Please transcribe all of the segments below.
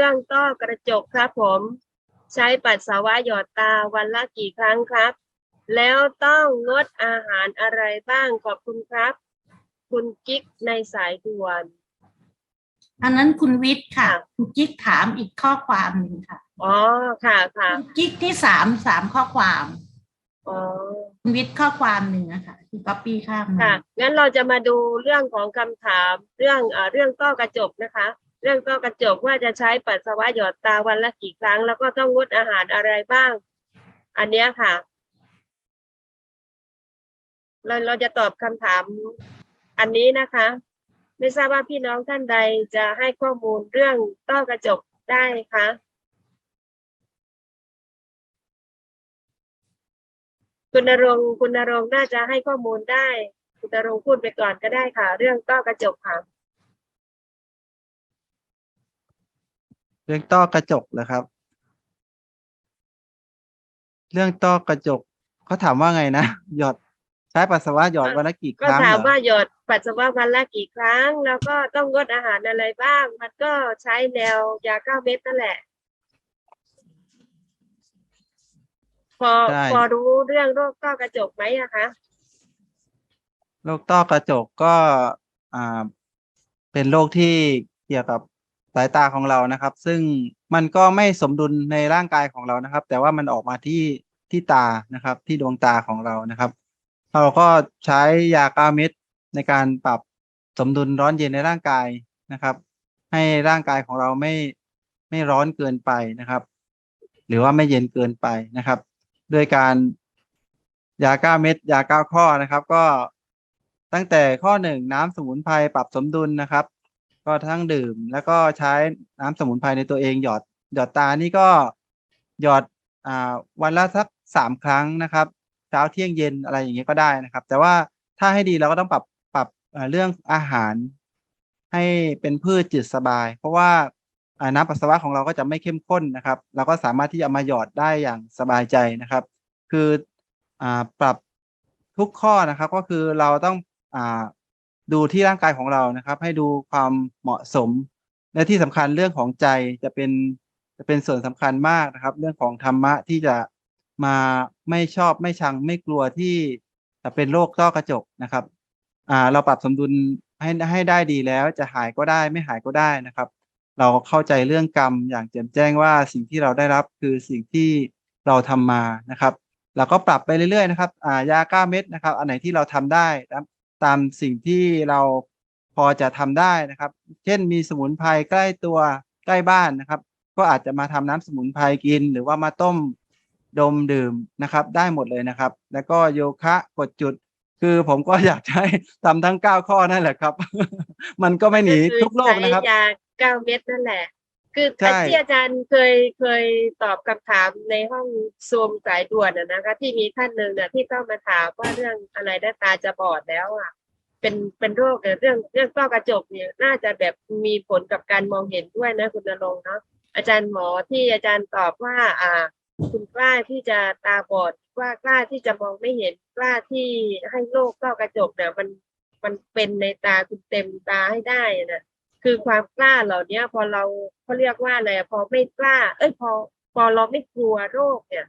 สอบถามเรื่องต้อกระจกครับผม ใช้ปัสสาวะหยอดตาวันละกี่ครั้งครับ แล้วต้องงดอาหารอะไรบ้างขอบคุณครับ คุณกิ๊กในสายด่วน อันนั้นคุณวิทย์ค่ะค่ะ คุณกิ๊กถามอีกข้อความหนึ่งค่ะอ๋อค่ะค่ะคุณกิ๊กที่สามสามข้อความอ๋อคุณวิทย์ข้อความหนึ่งนะคะที่ก๊อปปี้ข้ามมาค่ะงั้นเราจะมาดูเรื่องของคำถามเรื่องเอ่อเรื่องต้อกระจกนะคะ เรื่องต้อกระจกว่าจะใช้ปัสสาวะหยอดตาวันละกี่ครั้ง แล้วก็ต้องงดอาหารอะไรบ้าง อันเนี้ยค่ะ เราเราจะตอบคำถามอันนี้นะคะ ไม่ทราบว่าพี่น้องท่านใดจะให้ข้อมูลเรื่องต้อกระจกได้คะคุณนรงคุณนรงน่าจะให้ข้อมูลได้ คุณนรงพูดไปก่อนก็ได้ค่ะ เรื่องต้อกระจกค่ะ เรื่องต้อกระจกเหรอครับ เรื่องต้อกระจกเขาถามว่าไงนะหยอดใช้ปัสสาวะหยอดวันละกี่คก็รั้งถามเหรอว่าหยดปัสสาวะวันละกี่ครั้ง แล้วก็ต้องงดอาหารอะไรบ้าง มันก็ใช้แนวยาเก้าเม็ดนั่นแหละ พอใช่พอรู้เรื่องโรคต้อกระจกไหมอะคะโรคต้อกระจกก็อ่าเป็นโรคที่เกี่ยวกับ สายตาของเรานะครับ ซึ่งมันก็ไม่สมดุลในร่างกายของเรานะครับ แต่ว่ามันออกมาที่ที่ตานะครับ ที่ดวงตาของเรานะครับ เราก็ใช้ยาเก้าเม็ดในการปรับสมดุลร้อนเย็นในร่างกายนะครับ ให้ร่างกายของเราไม่ไม่ร้อนเกินไปนะครับ หรือว่าไม่เย็นเกินไปนะครับ ด้วยการยาเก้าเม็ดยาเก้าข้อนะครับ ก็ตั้งแต่ข้อหนึ่งน้ำสมุนไพรปรับสมดุลนะครับ ก็ทั้งดื่ม แล้วก็ใช้น้ำสมุนไพรในตัวเองหยอดหยอดตานี่ก็หยอดอ่าวันละสักสามครั้งนะครับ เช้าเที่ยงเย็นอะไรอย่างเงี้ยก็ได้นะครับ แต่ว่าถ้าให้ดีเราก็ต้องปรับปรับเรื่องอาหารให้เป็นพืชจืดสบาย เพราะว่าน้ำปัสสาวะของเราก็จะไม่เข้มข้นนะครับ เราก็สามารถที่จะมาหยอดได้อย่างสบายใจนะครับ คืออปรับทุกข้อนะครับ ก็คือเราต้องอ ดูที่ร่างกายของเรานะครับ ให้ดูความเหมาะสม และที่สำคัญเรื่องของใจจะเป็นจะเป็นส่วนสำคัญมากนะครับ เรื่องของธรรมะที่จะมาไม่ชอบไม่ชังไม่กลัวที่จะเป็นโรคต้อกระจกนะครับ อ่า เราปรับสมดุลให้ให้ได้ดีแล้วจะหายก็ได้ไม่หายก็ได้นะครับ เราเข้าใจเรื่องกรรมอย่างแจ่มแจ้งว่าสิ่งที่เราได้รับคือสิ่งที่เราทำมานะครับเราก็ปรับไปเรื่อยๆนะครับ อ่ายาเก้าเม็ดนะครับ อันไหนที่เราทำได้ ตามสิ่งที่เราพอจะทำได้นะครับ เช่นมีสมุนไพรใกล้ตัวใกล้บ้านนะครับ ก็อาจจะมาทำน้ำสมุนไพรกิน หรือว่ามาต้มดมดื่มนะครับ ได้หมดเลยนะครับ แล้วก็โยคะกดจุด คือผมก็อยากจะให้ทำทั้งเก้าข้อนั่นแหละครับ มันก็ไม่หนีก็อทุกโรคนะครับใช้ยาเก้าเม็ดนั่นแหละ คือใช่ ที่อาจารย์เคยเคยตอบคำถามในห้องซูมสายด่วนนะนะคะที่มีท่านหนึ่งเนี่ยที่เข้ามาถามว่าเรื่องอะไรหน้าตาจะบอดแล้วอะ เป็นเป็นโรคเนี่ยเรื่องเรื่องต้อกระจกเนี่ยน่าจะแบบมีผลกับการมองเห็นด้วยนะคุณนรงค์เนาะอาจารย์หมอที่อาจารย์ตอบว่า อ่า คุณกล้าที่จะตาบอดว่ากล้าที่จะมองไม่เห็นกล้าที่ให้โรคต้อกระจกเนี่ยมันมันเป็นในตาคุณเต็มตาให้ได้นะ คือความกล้าเหล่านี้พอเราเขาเรียกว่าอะไรอะพอไม่กล้า เอ้ยพอพอเราไม่กลัวโรคเนี่ย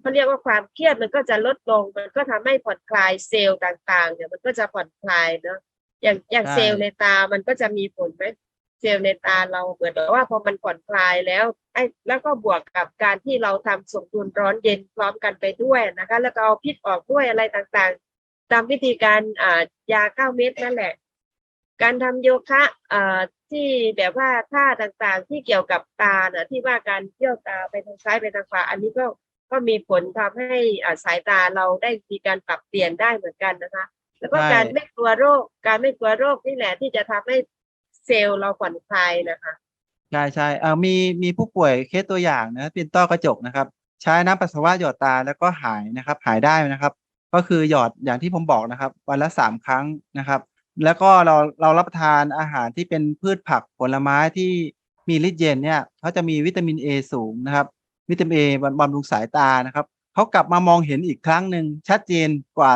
เขาเรียกว่าความเครียดมันก็จะลดลง มันก็ทำให้ผ่อนคลายเซลล์ต่าง ๆ เนี่ยมันก็จะผ่อนคลายเนาะอย่างอย่างใช่เซลล์ในตามันก็จะมีผลไหมเซลล์ในตาเราเหมือนกับว่าพอมันผ่อนคลายแล้วไอ้แล้วก็บวกกับการที่เราทำสมดุลร้อนเย็นพร้อมกันไปด้วยนะคะ แล้วก็เอาพิษออกด้วยอะไรต่างๆ ตามวิธีการอ่ายาเก้าเม็ดนั่นแหละ การทำโยคะอ่าที่แบบว่าท่าต่างๆ ที่เกี่ยวกับตาน่ะที่ว่าการเที่ยวตาไปทางซ้ายไปทางขวาอันนี้ก็ก็มีผลทำให้อ่าสายตาเราได้มีการปรับเปลี่ยนได้เหมือนกันนะคะ แล้วก็ใช่การไม่กลัวโรค การไม่กลัวโรคนี่แหละที่จะทำให้เซลล์เราผ่อนคลายนะคะใช่ใช่เออมีมีผู้ป่วยเคสตัวอย่างนะเป็นต้อกระจกนะครับ ใช้น้ำปัสสาวะหยอดตาแล้วก็หายนะครับ หายได้นะครับ ก็คือหยอดอย่างที่ผมบอกนะครับ วันละสามครั้งนะครับ แล้วก็เราเรารับประทานอาหารที่เป็นพืชผักผลไม้ที่มีฤทธิ์เย็นเนี่ยเขาจะมีวิตามินเอสูงนะครับ วิตามินเอบำรุงสายตานะครับเขากลับมามองเห็นอีกครั้งหนึ่งชัดเจนกว่า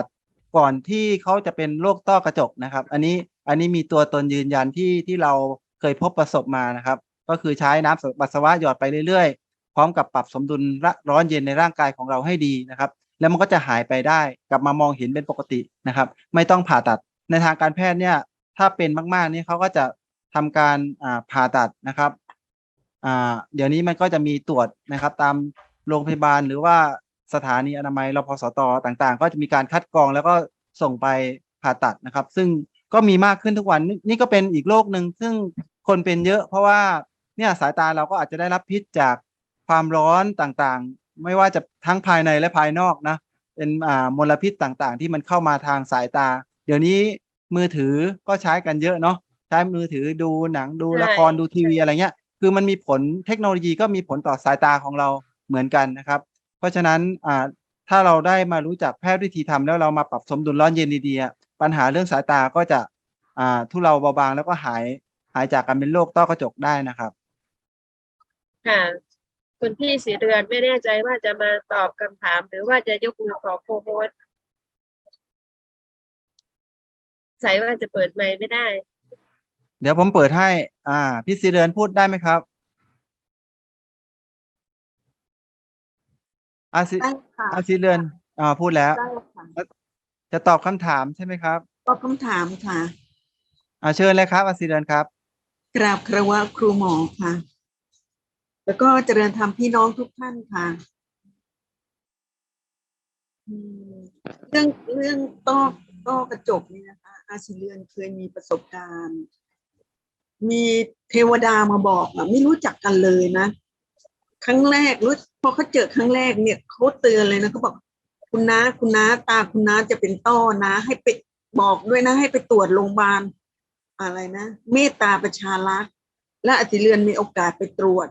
ก่อนที่เขาจะเป็นโรคต้อกระจกนะครับ อันนี้อันนี้มีตัวตนยืนยันที่ที่เราเคยพบประสบมานะครับ ก็คือใช้น้ำปัสสาวะหยอดไปเรื่อยๆ พร้อมกับปรับสมดุลร,ร้อนเย็นในร่างกายของเราให้ดีนะครับ แล้วมันก็จะหายไปได้กลับมามองเห็นเป็นปกตินะครับ ไม่ต้องผ่าตัด ในทางการแพทย์เนี่ย ถ้าเป็นมาก ๆ นี่เขาก็จะทำการอ่าผ่าตัดนะครับอ่าเดี๋ยวนี้มันก็จะมีตรวจนะครับ ตามโรงพยาบาลหรือว่าสถานีอนามัยรพสตต่างๆ ก็จะมีการคัดกรองแล้วก็ส่งไปผ่าตัดนะครับ ซึ่งก็มีมากขึ้นทุกวันนี่ก็เป็นอีกโรคหนึ่งซึ่งคนเป็นเยอะ เพราะว่าเนี่ยสายตาเราก็อาจจะได้รับพิษจากความร้อนต่างๆ ไม่ว่าจะทั้งภายในและภายนอกนะเป็นมลพิษต่างๆ ที่มันเข้ามาทางสายตา เดี๋ยวนี้มือถือก็ใช้กันเยอะเนาะใช้มือถือดูหนังดูใช่ละครดูทีวีอะไรเงี้ย คือมันมีผลเทคโนโลยีก็มีผลต่อสายตาของเราเหมือนกันนะครับ เพราะฉะนั้นอ่าถ้าเราได้มารู้จักแพทย์วิธีทำแล้วเรามาปรับสมดุลร้อนเย็นดีๆอะปัญหาเรื่องสายตาก็จะอ่าทุเลาเบาบางแล้วก็หายหายจากการเป็นโรคต้อกระจกได้นะครับค่ะคุณพี่สีเดือนไม่แน่ใจว่าจะมาตอบคำถาม หรือว่าจะยกมือขอโคโฮส ใส่ว่าจะเปิดไมค์ไม่ได้ เดี๋ยวผมเปิดให้ อ่า พี่สีเรือนพูดได้ไหมครับอาสิได้ค่ะอาสีเรือนอ่าพูดแล้ว ได้ค่ะจะตอบคำถามใช่ไหมครับตอบคำถามค่ะ อ่าเชิญเลยครับอาสีเรือนครับ กราบคารวะครูหมอค่ะ แล้วก็เจริญธรรมพี่น้องทุกท่านค่ะอืมเรื่องเรื่องต้อต้อกระจกเนี่ยนะคะ อาชิเรือนเคยมีประสบการณ์ มีเทวดามาบอกอะไม่รู้จักกันเลยนะ ครั้งแรกรู้พอเขาเจอครั้งแรกเนี่ยเขาเตือนเลยนะเขาบอกคุณน้าคุณน้าตาคุณน้าจะเป็นต้อนะ ให้ไปบอกด้วยนะ ให้ไปตรวจโรงพยาบาลอะไรนะเมตตาประชารักษ์และอติเรือนมีโอกาสไปตรวจ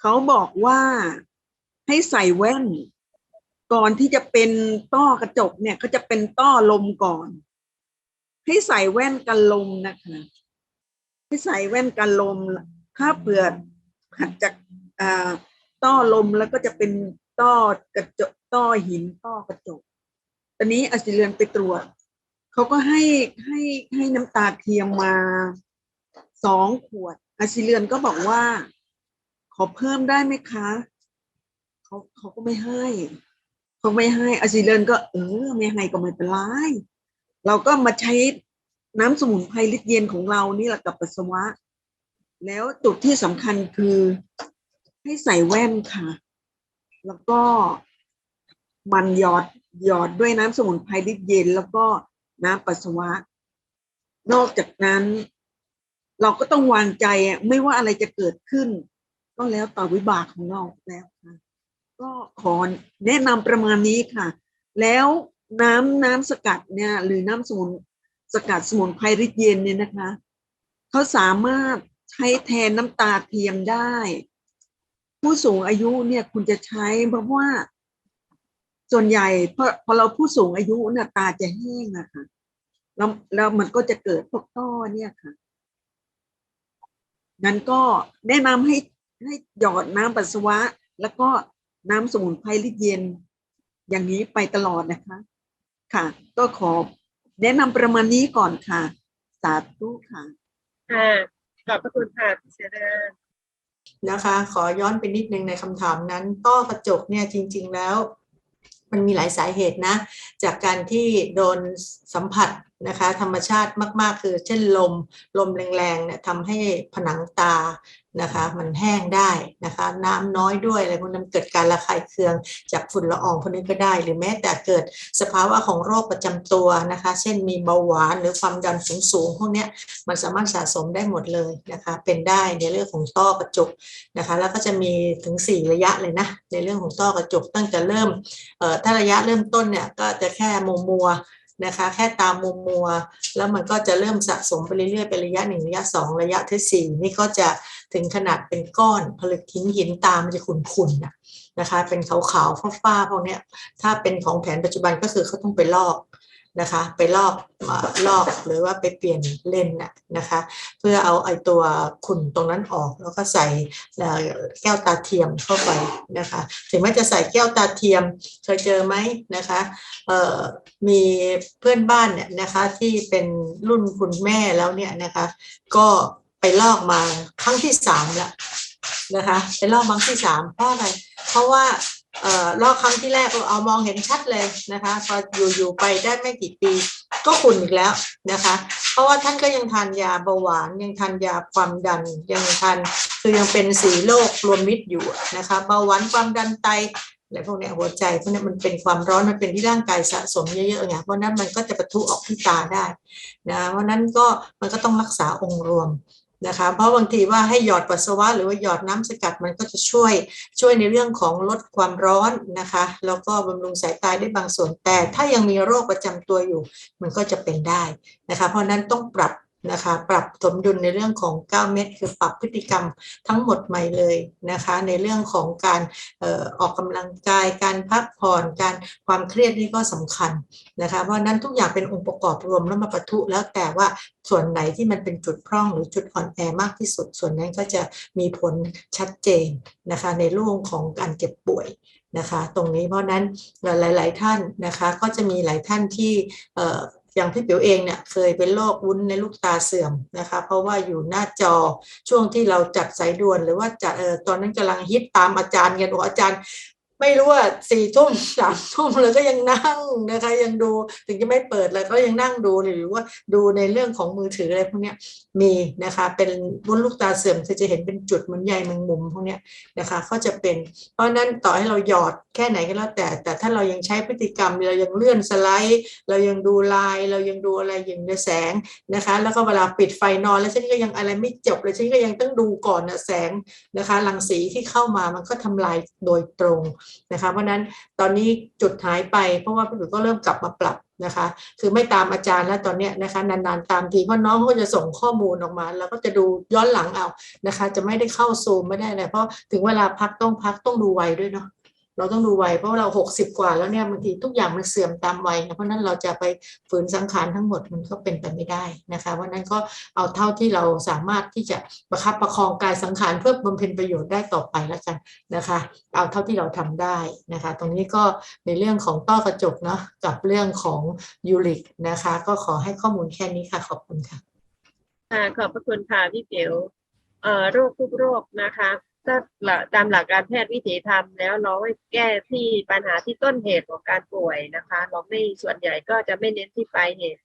เขาบอกว่าให้ใส่แว่น ก่อนที่จะเป็นต้อกระจกเนี่ยเขาจะเป็นต้อลมก่อน ให้ใส่แว่นกันลมนะคะให้ใส่แว่นกันลมถ้าเผื่อหัดจากอ่าต้อลมแล้วก็จะเป็นต้อกระจกต้อหินต้อกระจก ตอนนี้อสิเรือนไปตรวจเขาก็ให้ให้ให้น้ำตาเทียมมาสองขวด อาซิเลือนก็บอกว่า ขอเพิ่มได้ไหมคะเขาเขาก็ไม่ให้เขาไม่ให้อาซิเลือนก็เออไม่ให้ก็ไม่เป็นไร เราก็มาใช้น้ำสมุนไพรลิตรเย็นของเรานี่แหละกับปัสสาวะ แล้วจุดที่สำคัญคือให้ใส่แว่นค่ะ แล้วก็มันหยอดหยอดด้วยน้ำสมุนไพรลิตรเย็น แล้วก็น้ำปัสสาวะ นอกจากนั้น เราก็ต้องวางใจไม่ว่าอะไรจะเกิดขึ้น ก็แล้วต่อวิบากของเราแล้วค่ะก็ขอแนะนำประมาณนี้ค่ะ แล้ว น้ำน้ำสกัดเนี่ย หรือน้ำสมุนสกัดสมุนไพรริดเย็นเนี่ยนะคะเขาสามารถใช้แทนน้ำตาเทียมได้ ผู้สูงอายุเนี่ยคุณจะใช้เพราะว่า ส่วนใหญ่พอพอเราผู้สูงอายุเนี่ยตาจะแห้งอะค่ะแล้วแล้วมันก็จะเกิดพวกต้อเนี่ยค่ะงั้นก็แนะนำให้ให้หยอดน้ำปัสสาวะ แล้วก็น้ำสมุนไพรลิตรเย็น อย่างนี้ไปตลอดนะคะ ค่ะ ก็ขอแนะนำประมาณนี้ก่อนค่ะ สาธุค่ะค่ะขอบพระคุณค่ะพี่สีเดือนนะคะ ขอย้อนไปนิดนึงในคำถามนั้นต้อกระจกเนี่ยจริง ๆแล้ว มันมีหลายสาเหตุนะ จากการที่โดนสัมผัส นะคะธรรมชาติมาก ๆ คือเช่นลมลมแรงๆเนี่ยทำให้ผนังตานะคะมันแห้งได้นะคะน้ำน้อยด้วยอะไรพวกนั้นเกิดการระคายเคืองจากฝุ่นละอองพวกนี้ก็ได้ หรือแม้แต่เกิดสภาวะของโรคประจำตัวนะคะ เช่นมีเบาหวานหรือความดันสูงๆพวกนี้มันสามารถสะสมได้หมดเลยนะคะเป็นได้ในเรื่องของต้อกระจกนะคะแล้วก็จะมีถึง 4 ระยะเลยนะในเรื่องของต้อกระจกตั้งแต่เริ่มเอ่อถ้าระยะเริ่มต้นเนี่ยก็จะแค่มัวมัว นะคะ แค่ตามมัวมัว แล้วมันก็จะเริ่มสะสมไปเรื่อยๆเป็นระยะหนึ่งระยะสองระยะที่สี่นี่ก็จะถึงขนาดเป็นก้อนผลึกหินหินตามมันจะขุ่นๆนะนะคะ เป็นขาวๆฟ้าๆพวกเนี้ยถ้าเป็นของแผนปัจจุบันก็คือเขาต้องไปลอก นะคะไปลอกลอกหรือว่าไปเปลี่ยนเลนน่ะนะคะ เพื่อเอาไอ้ตัวขุ่นตรงนั้นออก แล้วก็ใส่แก้วตาเทียมเข้าไปนะคะ ถึงแม้จะใส่แก้วตาเทียมเคยเจอไหมนะคะเอ่อมีเพื่อนบ้านเนี่ยนะคะที่เป็นรุ่นคุณแม่แล้วเนี่ยนะคะ ก็ไปลอกมาครั้งที่สามแล้วนะคะ ไปลอกครั้งที่สามเพราะอะไรเพราะว่า เอ่อลอกครั้งที่แรกเราเอามองเห็นชัดเลยนะคะพออยู่อยู่ไปได้ไม่กี่ปี ก็ขุ่นอีกแล้วนะคะ เพราะว่าท่านก็ยังทานยาเบาหวานยังทานยาความดันยังทานคือยังเป็นสีโรครวมมิตรอยู่นะคะเบาหวานความดันไตอะไรพวกเนี้ยหัวใจพวกเนี้ยมันเป็นความร้อนมันเป็นที่ร่างกายสะสมเยอะๆไงเพราะนั้นมันก็จะปะทุออกที่ตาได้นะเพราะนั้นก็มันก็ต้องรักษาองค์รวม นะคะเพราะบางทีว่าให้หยอดปัสสาวะหรือว่าหยอดน้ำสกัดมันก็จะช่วยช่วยในเรื่องของลดความร้อนนะคะแล้วก็บำรุงสายตาได้บางส่วนแต่ถ้ายังมีโรคประจำตัวอยู่ มันก็จะเป็นได้นะคะเพราะนั้นต้องปรับ นะคะ ปรับสมดุลในเรื่องของ 9 เม็ดคือปรับพฤติกรรมทั้งหมดใหม่เลยนะคะ ในเรื่องของการออออกกำลังกาย การพักผ่อนการความเครียดนี่ก็สำคัญนะคะ เพราะนั้นทุกอย่างเป็นองค์ประกอบรวมแล้วมาปะทุแล้วแต่ว่าส่วนไหนที่มันเป็นจุดพร่องหรือจุดอ่อนแอมากที่สุด ส่วนนั้นก็จะมีผลชัดเจนนะคะ ในเรื่องของการเจ็บป่วยนะคะ ตรงนี้เพราะนั้นหลาย ๆ ท่านนะคะ ก็จะมีหลายท่านที่ อย่างพี่เปียวเองเนี่ยเคยเป็นโรควุ้นในลูกตาเสื่อมนะคะ เพราะว่าอยู่หน้าจอช่วงที่เราจัดสายด่วน หรือว่าจัดเออตอนนั้นกำลังฮิตตามอาจารย์กันโอ้อาจารย์ ไม่รู้ว่าสี่ทุ่มสามทุ่มเลยก็ยังนั่งนะคะ ยังดูถึงจะไม่เปิดเลยก็ยังนั่งดูหรือว่าดูในเรื่องของมือถืออะไรพวกนี้มีนะคะ เป็นวุ้นลูกตาเสื่อมคือจะเห็นเป็นจุดเหมือนใยแมงมุมพวกนี้นะคะก็จะเป็น เพราะนั้นต่อให้เราหยอดแค่ไหนก็แล้วแต่ แต่ถ้าเรายังใช้พฤติกรรมเรายังเลื่อนสไลด์ เรายังดูไลน์เรายังดูอะไรอย่างในแสงนะคะ แล้วก็เวลาปิดไฟนอนแล้วฉันก็ยังอะไรไม่จบเลยฉันก็ยังต้องดูก่อนนะแสงนะคะรังสีที่เข้ามามันก็ทำลายโดยตรงนะคะเพราะนั้นตอนนี้จุดหายไปเพราะว่าพี่ปุ๋ยก็เริ่มกลับมาปรับนะคะ คือไม่ตามอาจารย์แล้วตอนเนี้ยนะคะนานๆตามทีเพราะน้องเขาจะส่งข้อมูลออกมา แล้วก็จะดูย้อนหลังเอานะคะ จะไม่ได้เข้าซูมไม่ได้เลยเพราะถึงเวลาพักต้องพักต้องดูไวด้วยเนาะ เราต้องดูไวเพราะว่าเราหกสิบกว่าแล้วเนี่ยบางทีทุกอย่างมันเสื่อมตามวัยนะเพราะนั้นเราจะไปฝืนสังขารทั้งหมดมันก็เป็นไปไม่ได้นะคะเพราะนั้นก็เอาเท่าที่เราสามารถที่จะประคับประคองกายสังขารเพื่อบำเพ็ญประโยชน์ได้ต่อไปแล้วกันนะคะ เอาเท่าที่เราทำได้นะคะ ตรงนี้ก็ในเรื่องของต้อกระจกเนาะกับเรื่องของยูริกนะคะ ก็ขอให้ข้อมูลแค่นี้ค่ะขอบคุณค่ะค่ะขอบพระคุณค่ะพี่เปียวเอ่อโรคทุกโรคนะคะ ถ้าหลตามหลักการแพทย์วิถีธรรมแล้วเราให้แก้ที่ปัญหาที่ต้นเหตุของการป่วยนะคะ เราไม่ส่วนใหญ่ก็จะไม่เน้นที่ปลายเหตุ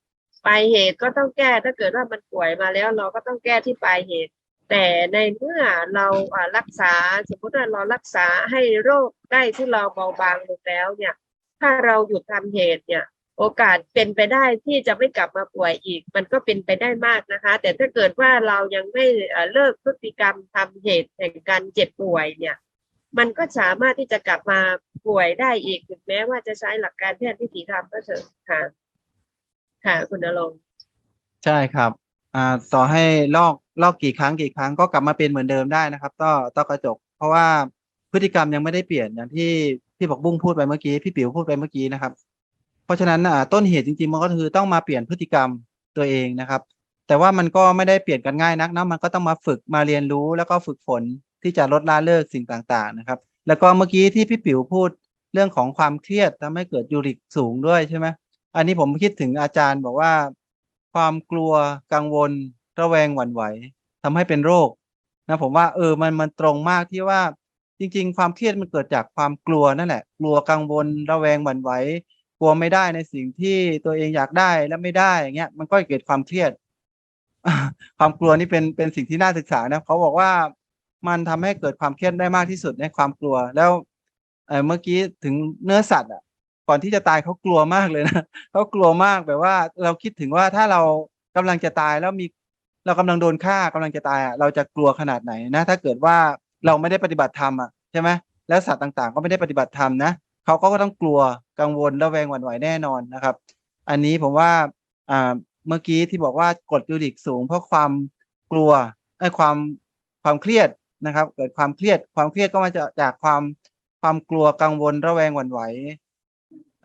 ปลายเหตุก็ต้องแก้ถ้าเกิดว่ามันป่วยมาแล้วเราก็ต้องแก้ที่ปลายเหตุ แต่ในเมื่อเราอ่ารักษาสมมติว่าเรารักษาให้โรคได้ที่เราเบาบางลงแล้วเนี่ย ถ้าเราหยุดทำเหตุเนี่ย โอกาสเป็นไปได้ที่จะไม่กลับมาป่วยอีก มันก็เป็นไปได้มากนะคะ แต่ถ้าเกิดว่าเรายังไม่เลิกพฤติกรรมทำเหตุแห่งการเจ็บป่วยเนี่ย มันก็สามารถที่จะกลับมาป่วยได้อีกถึงแม้ว่าจะใช้หลักการแพทย์วิถีธรรมก็เถอะค่ะ ค่ะ คุณนรงค์ใช่ครับอ่าต่อให้ลอกลอกกี่ครั้งกี่ครั้งก็กลับมาเป็นเหมือนเดิมได้นะครับต้อต้อกระจก เพราะว่าพฤติกรรมยังไม่ได้เปลี่ยนอย่างที่พี่บอกบุ้งพูดไปเมื่อกี้พี่ปิ๋วพูดไปเมื่อกี้นะครับ เพราะฉะนั้นต้นเหตุจริงๆ มันก็คือต้องมาเปลี่ยนพฤติกรรมตัวเองนะครับ แต่ว่ามันก็ไม่ได้เปลี่ยนกันง่ายนักนะมันก็ต้องมาฝึกมาเรียนรู้แล้วก็ฝึกฝนที่จะลดละเลิกสิ่งต่างๆนะครับ แล้วก็เมื่อกี้ที่พี่ปิ๋วพูดเรื่องของความเครียดทำให้เกิดยูริกสูงด้วยใช่ไหมอันนี้ผมคิดถึงอาจารย์บอกว่า ความกลัวกังวล ระแวงหวั่นไหวทำให้เป็นโรคนะผมว่าเออมันมันตรงมากที่ว่าจริง ๆ ความเครียดมันเกิดจากความกลัวนั่นแหละ กลัวกังวล ระแวงหวั่นไหว ลัวไม่ได้ในสิ่งที่ตัวเองอยากได้และไม่ได้อย่างเงี้ย มันก็เกิดความเครียด ความกลัวนี่เป็นเป็นสิ่งที่น่าศึกษานะเขาบอกว่ามันทำให้เกิดความเครียดได้มากที่สุดในความกลัว แล้วเเมื่อกี้ถึงเนื้อสัตว์อะ ก่อนที่จะตายเขากลัวมากเลยนะเขากลัวมากแบบว่า เราคิดถึงว่าถ้าเรากำลังจะตายแล้วมีเรากำลังโดนฆ่ากำลังจะตายอะเราจะกลัวขนาดไหนนะ ถ้าเกิดว่าเราไม่ได้ปฏิบัติธรรมอะใช่ไหมแล้วสัตว์ต่างๆ ก็ไม่ได้ปฏิบัติธรรมนะ เขาก็ต้องกลัวกังวลระแวงหวั่นไหวแน่นอนนะครับ อันนี้ผมว่าอ่าเมื่อกี้ที่บอกว่ากดยูริกสูง เพราะความกลัวไอ้ความความเครียดนะครับ เกิดความเครียด ความเครียดก็มาจากจากความความกลัวกังวลระแวงหวั่นไหว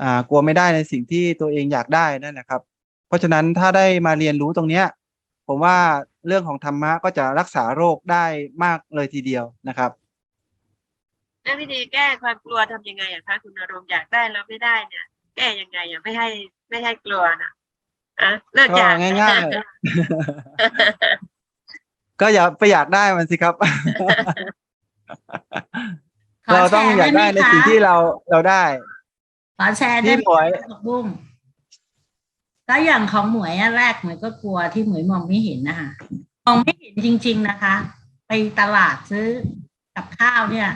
อ่ากลัวไม่ได้ในสิ่งที่ตัวเองอยากได้นั่นแหละครับ เพราะฉะนั้นถ้าได้มาเรียนรู้ตรงเนี้ย ผมว่าเรื่องของธรรมะก็จะรักษาโรคได้มากเลยทีเดียวนะครับ แล้ววิธีแก้ความกลัวทำยังไงอะคะคุณนรงค์อยากได้แล้วไม่ได้เนี่ย แก้ยังไงอะไม่ให้ไม่ให้กลัวนะอะเลิกอยากก็ง่ายๆก็อย่าไปอยากได้มันสิครับขอเราแชต้องร์อยากได้ได้ในไหมสิ่งคะที่เราเราได้ขอแชร์ได้พี่ไหมหมวยผักบุ้งก็อย่างของหมวยอันแรกหมวยก็กลัวที่หมวยมองไม่เห็นนะคะมองไม่เห็นจริง ๆนะคะ ไปตลาดซื้อกับข้าวเนี่ย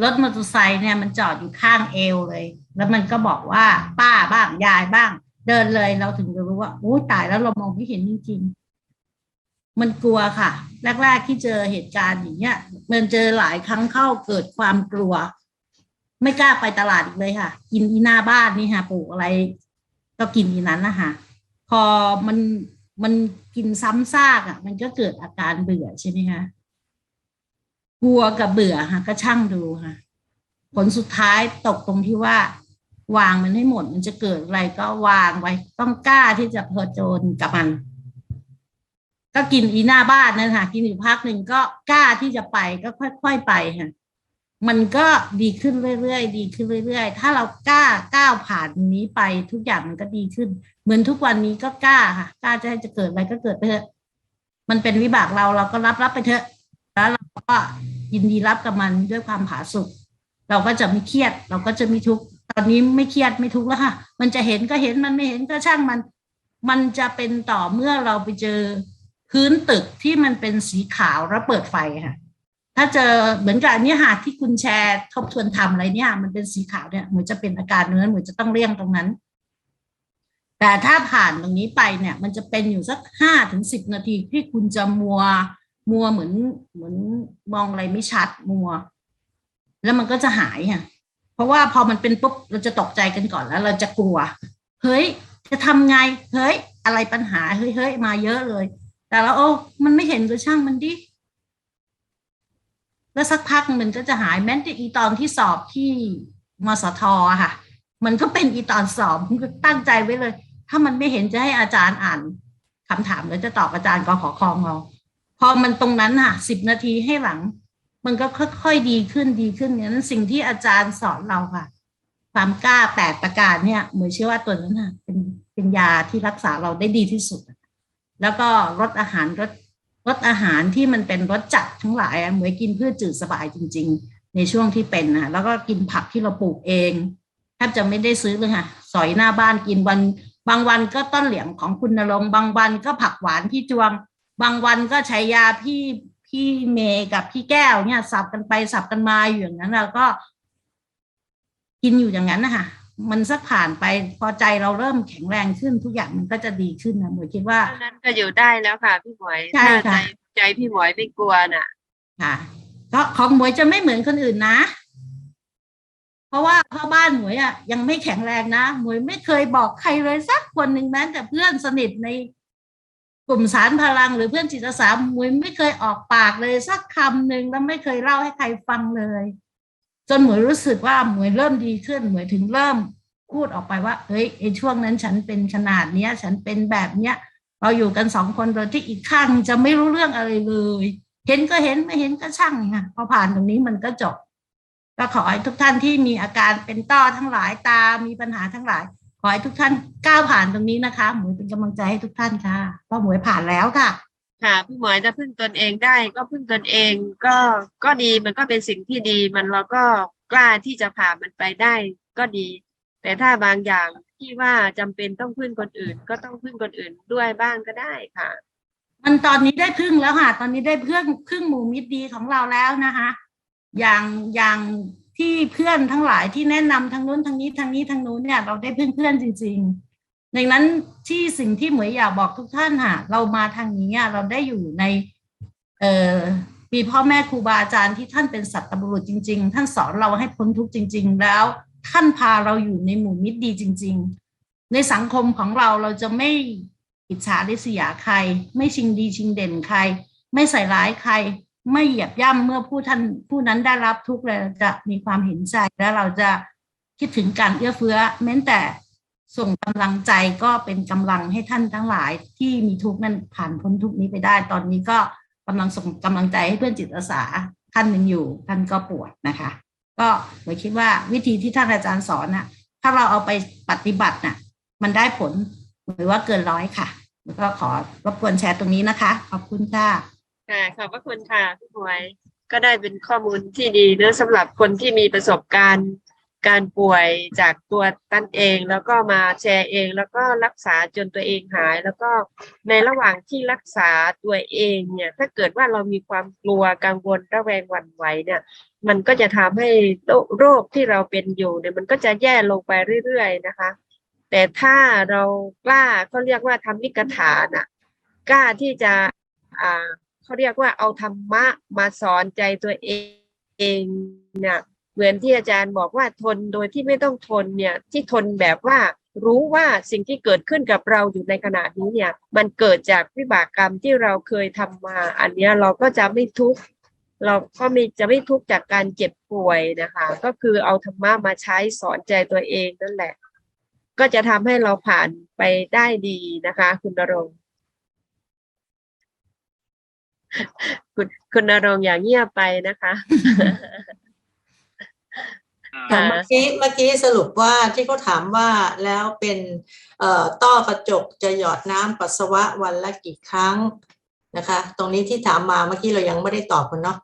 รถมอเตอร์ไซค์เนี่ยมันจอดอยู่ข้างเอวเลย แล้วมันก็บอกว่าป้าบ้างยายบ้าง เดินเลยเราถึงจะรู้ว่าอู้ตายแล้วเรามองไม่เห็นจริงๆ มันกลัวค่ะ แรก ๆ ที่เจอเหตุการณ์อย่างเงี้ยมันเจอหลายครั้งเข้าเกิดความกลัว ไม่กล้าไปตลาดอีกเลยค่ะ กินอีหน้าบ้านนี่ค่ะปลูกอะไร ก็กินอีนั้นนะคะพอมันมันกินซ้ำซากอะ มันก็เกิดอาการเบื่อใช่ไหมคะ กลัวกับเบื่อค่ะก็ช่างดูค่ะ ผลสุดท้ายตกตรงที่ว่า วางมันให้หมด มันจะเกิดอะไรก็วางไว้ ต้องกล้าที่จะเผจญกับมัน ก็กินอีหน้าบ้านนั่นค่ะ กินอยู่พักหนึ่งก็กล้าที่จะไปก็ค่อย ๆไปค่ะ มันก็ดีขึ้นเรื่อยๆดีขึ้นเรื่อยๆ ถ้าเรากล้าก้าวผ่านนี้ไปทุกอย่างมันก็ดีขึ้น เหมือนทุกวันนี้ก็กล้าค่ะกล้าจะให้จะเกิดอะไรก็เกิดไปเถอะ มันเป็นวิบากเราเราก็รับรับไปเถอะ แล้วเราก็ ยินดีรับกับมันด้วยความผาสุกเราก็จะไม่เครียด เราก็จะไม่ทุกข์ตอนนี้ไม่เครียดไม่ทุกข์แล้วค่ะมันจะเห็นก็เห็นมันไม่เห็นก็ช่างมัน มันจะเป็นต่อเมื่อเราไปเจอพื้นตึกที่มันเป็นสีขาวแล้วเปิดไฟค่ะ ถ้าเจอเหมือนกับอันเนี้ยค่ะที่คุณแชร์ทบทวนทำอะไรเนี่ย มันเป็นสีขาวเนี่ยเหมือนจะเป็นอาการเนื้อเหมือนจะต้องเลี่ยงตรงนั้น แต่ถ้าผ่านตรงนี้ไปเนี่ย มันจะเป็นอยู่สักห้าถึงสิบนาทีที่คุณจะมัว มัวเหมือนเหมือนมองอะไรไม่ชัดมัว แล้วมันก็จะหายอะเพราะว่าพอมันเป็นปุ๊บเราจะตกใจกันก่อนแล้ว เราจะกลัว เฮ้ย จะทำไง เฮ้ย อะไรปัญหาเฮ้ยเฮ้ยมาเยอะเลย แต่เราโอ้มันไม่เห็นก็ช่างมันดิแล้วสักพักมันก็จะหายแม้แต่อีตอนที่สอบที่มสทอค่ะ มันก็เป็นอีตอนสอบมันก็ตั้งใจไว้เลย ถ้ามันไม่เห็นจะให้อาจารย์อ่านคำถามแล้วจะตอบอาจารย์กขอคองเรา พอมันตรงนั้นค่ะสิบนาทีให้หลัง มันก็ค่อยๆดีขึ้นดีขึ้นเนี่ยนั้นสิ่งที่อาจารย์สอนเราค่ะ ความกล้าแปดประการเนี่ยเหมือนเชื่อว่าตัวนั้นน่ะเป็นเป็นยาที่รักษาเราได้ดีที่สุด แล้วก็รสอาหารรสรสอาหารที่มันเป็นรสจัดทั้งหลายเหมือนกินพืชจืดสบายจริง ๆ ในช่วงที่เป็นนะแล้วก็กินผักที่เราปลูกเองแทบจะไม่ได้ซื้อเลยค่ะสอยหน้าบ้านกินวัน บางวันก็ต้นเหลียงของคุณนรงบางวันก็ผักหวานพี่จวง บางวันก็ใช้ยาพี่พี่เมย์กับพี่แก้วเนี่ยสับกันไปสับกันมาอยู่อย่างนั้นเราก็ กินอยู่อย่างนั้นนะคะมันสักผ่านไปพอใจเราเริ่มแข็งแรงขึ้นทุกอย่างมันก็จะดีขึ้นนะหมวยคิดว่าเท่านั้นก็อยู่ได้แล้วค่ะ พี่หมวยใช่ถ้าใจค่ะใจพี่หมวยไม่กลัวน่ะ ค่ะ ก็ของหมวยจะไม่เหมือนคนอื่นนะ เพราะว่าพ่อบ้านหมวยอะยังไม่แข็งแรงนะหมวยไม่เคยบอกใครเลยสักคนหนึ่งแม้แต่เพื่อนสนิทใน กลุ่มสารพลังหรือเพื่อนจิตอาสาหมวยไม่เคยออกปากเลยสักคำหนึ่งแล้วไม่เคยเล่าให้ใครฟังเลย จนหมวยรู้สึกว่าหมวยเริ่มดีขึ้นหมวยถึงเริ่มพูดออกไปว่าเฮ้ยไอช่วงนั้นฉันเป็นขนาดเนี้ย ฉันเป็นแบบเนี้ยเราอยู่กันสองคนโดยที่อีกข้างจะไม่รู้เรื่องอะไรเลย เห็นก็เห็นไม่เห็นก็ช่างค่ะพอผ่านตรงนี้มันก็จบก็ขอให้ทุกท่านที่มีอาการเป็นต้อทั้งหลายตา มีปัญหาทั้งหลาย ขอให้ทุกท่านก้าวผ่านตรงนี้นะคะหมวยเป็นกำลังใจให้ทุกท่านค่ะเพราะหมวยผ่านแล้วค่ะ ค่ะพี่หมวยจะพึ่งตนเองได้ ก็พึ่งตนเองก็ก็ดีมันก็เป็นสิ่งที่ดีมันเราก็กล้าที่จะผ่านมันไปได้ก็ดี แต่ถ้าบางอย่างที่ว่าจำเป็นต้องพึ่งคนอื่น ก็ต้องพึ่งคนอื่นด้วยบ้างก็ได้ค่ะ มันตอนนี้ได้พึ่งแล้วค่ะ ตอนนี้ได้เพื่อนพึ่งหมู่มิตรดีของเราแล้วนะคะ อย่างอย่าง ที่เพื่อนทั้งหลายที่แนะนำทางนู้นทางนี้ทางนี้ทางนู้นเนี่ยเราได้พึ่งเพื่อนจริง ๆ ดังนั้นที่สิ่งที่เหมยอยากบอกทุกท่านค่ะเรามาทางนี้เราได้อยู่ในเอ่อมีพ่อแม่ครูบาอาจารย์ที่ท่านเป็นสัตบุรุษจริง ๆ ท่านสอนเราให้พ้นทุกข์จริง ๆ แล้วท่านพาเราอยู่ในหมู่มิตรดีจริง ๆ ในสังคมของเราเราจะไม่อิจฉาริษยาใคร ไม่ชิงดีชิงเด่นใคร ไม่ใส่ร้ายใคร ไม่เหยียบย่ำเมื่อผู้ท่านผู้นั้นได้รับทุกข์เราจะมีความเห็นใจและเราจะคิดถึงการเอื้อเฟื้อ แม้แต่ส่งกำลังใจก็เป็นกำลังให้ท่านทั้งหลายที่มีทุกข์นั้นผ่านพ้นทุกข์นี้ไปได้ ตอนนี้ก็กำลังส่งกำลังใจให้เพื่อนจิตอาสาท่านหนึ่งอยู่ ท่านก็ปวดนะคะ ก็หมายคิดว่าวิธีที่ท่านอาจารย์สอนน่ะถ้าเราเอาไปปฏิบัติน่ะ มันได้ผลหรือว่าเกินร้อยค่ะ แล้วก็ขอรบกวนแชร์ตรงนี้นะคะ ขอบคุณค่ะ ค่ะขอบพระคุณค่ะพี่หมวยก็ได้เป็นข้อมูลที่ดีเนื้อสำหรับคนที่มีประสบการณ์การป่วยจากตัวตั้นเอง แล้วก็มาแชร์เอง แล้วก็รักษาจนตัวเองหาย แล้วก็ในระหว่างที่รักษาตัวเองเนี่ย ถ้าเกิดว่าเรามีความกลัวกังวลระแวงหวั่นไหวเนี่ย มันก็จะทำให้โรคที่เราเป็นอยู่เนี่ยมันก็จะแย่ลงไปเรื่อยๆนะคะ แต่ถ้าเรากล้าเขาเรียกว่าทำมิกถาน่ะกล้าที่จะอ่า เขาเรียกว่าเอาธรรมะมาสอนใจตัวเองเนี่ยเหมือนที่อาจารย์บอกว่าทนโดยที่ไม่ต้องทนเนี่ยที่ทนแบบว่ารู้ว่าสิ่งที่เกิดขึ้นกับเราอยู่ในขณะนี้เนี่ยมันเกิดจากวิบากกรรมที่เราเคยทำมา อันนี้เราก็จะไม่ทุกข์เราก็ม่จะไม่ทุกข์จากการเจ็บป่วยนะคะ ก็คือเอาธรรมะมาใช้สอนใจตัวเองนั่นแหละ ก็จะทำให้เราผ่านไปได้ดีนะคะ คุณณรงค์ คุณคุณนรงค์อย่างเงียบไปนะคะค่ะค่ะเมื่อกี้เมื่อกี้สรุปว่าที่เขาถามว่าแล้วเป็นเอ่อต้อกระจกจะหยอดน้ำปัสสาวะวันละกี่ครั้งนะคะ ตรงนี้ที่ถามมาเมื่อกี้เรายังไม่ได้ตอบกันเนาะ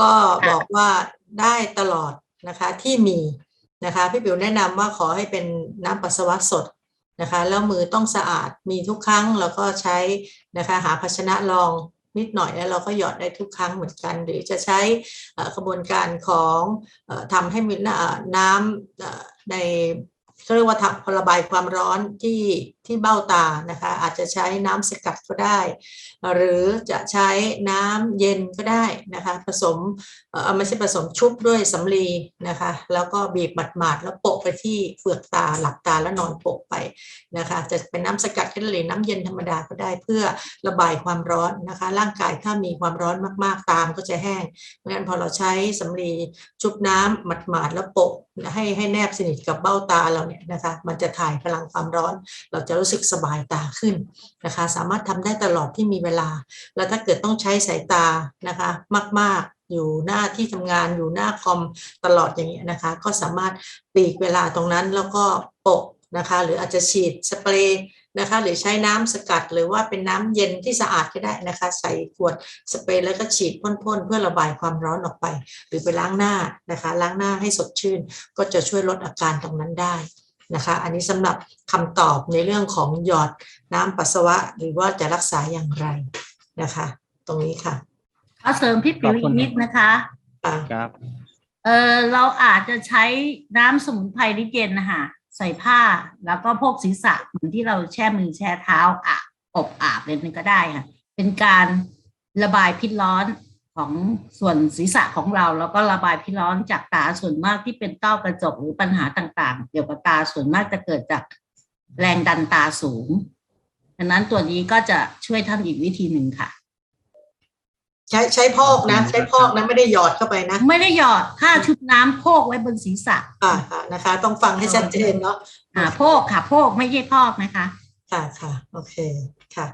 ก็บอกว่าได้ตลอดนะคะที่มีนะคะพี่ปิวแนะนำว่าขอให้เป็นน้ำปัสสาวะสดนะคะแล้วมือต้องสะอาดมีทุกครั้งแล้วก็ใช้นะคะหาภาชนะรอง นิดหน่อยแล้วเราก็หยอดได้ทุกครั้งเหมือนกัน หรือจะใช้กระบวนการของทำให้มีน้ำในเขาเรียกว่าทำระบายความร้อนที่ที่เบ้าตานะคะอาจจะใช้น้ำสกัดก็ได้ หรือจะใช้น้ำเย็นก็ได้นะคะผสมเอ่อไม่ใช่ผสมชุบด้วยสำลีนะคะแล้วก็บีบหมาดๆแล้วโปะไปที่เปลือกตาหลับตาแล้วนอนโปะไปนะคะจะเป็นน้ำสกัดก็ได้หรือน้ำเย็นธรรมดาก็ได้เพื่อระบายความร้อนนะคะร่างกายถ้ามีความร้อนมากๆตามก็จะแห้งเพราะฉะนั้นพอเราใช้สำลีชุบน้ำหมาดๆแล้วโปะให้ให้แนบสนิทกับเบ้าตาเราเนี่ยนะคะมันจะถ่ายพลังความร้อนเราจะะรู้สึกสบายตาขึ้นนะคะ สามารถทำได้ตลอดที่มีเวลา แล้วถ้าเกิดต้องใช้สายตานะคะมาก ๆอยู่หน้าที่ทำงานอยู่หน้าคอมตลอดอย่างเงี้ยนะคะ ก็สามารถปลีกเวลาตรงนั้นแล้วก็โปะนะคะ หรืออาจจะฉีดสเปรย์นะคะหรือใช้น้ำสกัดหรือว่าเป็นน้ำเย็นที่สะอาดก็ได้นะคะ ใส่ขวดสเปรย์แล้วก็ฉีดพ่นๆ เพื่อระบายความร้อนออกไป หรือไปล้างหน้านะคะ ล้างหน้าให้สดชื่น ก็จะช่วยลดอาการตรงนั้นได้ นะคะอันนี้สำหรับคำตอบในเรื่องของหยอดน้ำปัสสาวะ หรือว่าจะรักษาอย่างไรนะคะ ตรงนี้ค่ะขอเสริมพี่ปิวขอบคุอีณกนิดนะคะอ่าครับเออเราอาจจะใช้น้ำสมุนไพรลิเย็นนะคะใส่ผ้าแล้วก็พวกศีรษะเหมือนที่เราแช่มือแช่เท้าอาบอบอาบเลยนึงก็ได้ค่ะ เป็นการระบายพิษร้อน ของส่วนศีรษะของเรา แล้วก็ระบายพิษร้อนจากตาส่วนมากที่เป็นต้อกระจกหรือปัญหาต่างๆ เกี่ยวกับตาส่วนมากจะเกิดจากแรงดันตาสูงดังนั้นตัวนี้ก็จะช่วยท่านอีกวิธีหนึ่งค่ะ ใช้ใช้พอกนะ ใช้พอกนะไม่ได้หยอดเข้าไปนะ ไม่ได้หยอดถ้าชุบน้ำโพกไว้บนศีรษะค่ะค่ะนะคะ ต้องฟังให้ชัดเจนเนาะอ่าโพกค่ะโพกไม่ใช่พอกนะคะ ค่ะค่ะโอเคค่ะ